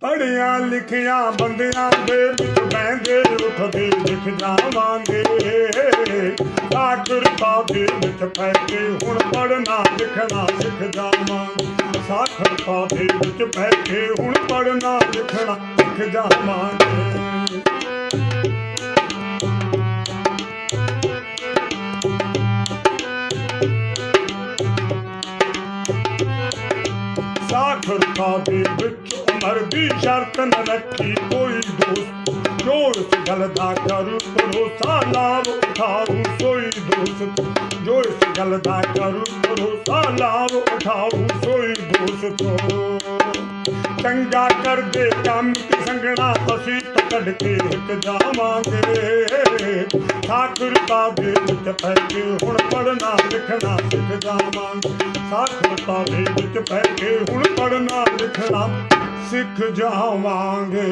ਪੜਿਆ ਲਿਖਿਆ ਬੰਦਿਆਂ ਦੇ ਵਿੱਚ ਬਹਿੰਦੇ, ਉੱਠਦੇ, ਲਿਖ ਜਾਵਾਂਗੇ। ਸਾਖਰਤਾ ਦੇ ਵਿੱਚ ਪੈ ਹੁਣ ਪੜਨਾ ਲਿਖਣਾ, ਸਿੱਖ ਜਾਵਾਂਗੇ। ਸਾਖਰ ਦੇ ਵਿੱਚ ਪੈ ਹੁਣ ਪੜਨਾ ਲਿਖਣਾ, ਸਿੱਖ ਜਾਵਾਂਗੇ। ਸਾਖਰਤਾ ਦੇ ਵਿੱਚ, ਉਮਰ ਦੀ ਸ਼ਰਤ ਨ ਰੱਖੀ ਕੋਈ ਦੋਸਤ। ਜੋ ਇਸ ਗੱਲ ਦਾ ਕਰੂ, ਭਰੋਸਾ ਲਾਭ ਉਠਾਉ ਸੋਈ ਦੋਸਤ। ਜੋ ਇਸ ਗੱਲ ਦਾ ਕਰੂ, ਭਰੋਸਾ ਲਾਭ ਉਠਾਉ ਸੋਈ ਦੋਸਤ। ਚੰਗਾ ਕਰਦੇ ਕੰਮ ਸੰਗਣਾ ਅਸੀਂ ਪਕੜ ਕੇ ਇੱਕ ਜਾਵਾਂਗੇ। ਸਾਖਰਤਾ ਦੇ ਵਿੱਚ ਪੈ ਕੇ ਹੁਣ ਪੜਨਾ ਲਿਖਣਾ ਸਿੱਖ ਜਾਵਾਂਗੇ। ਸਾਖਰਤਾ ਦੇ ਵਿੱਚ ਪੈ ਕੇ ਹੁਣ ਪੜਨਾ ਲਿਖਣਾ ਸਿੱਖ ਜਾਵਾਂਗੇ।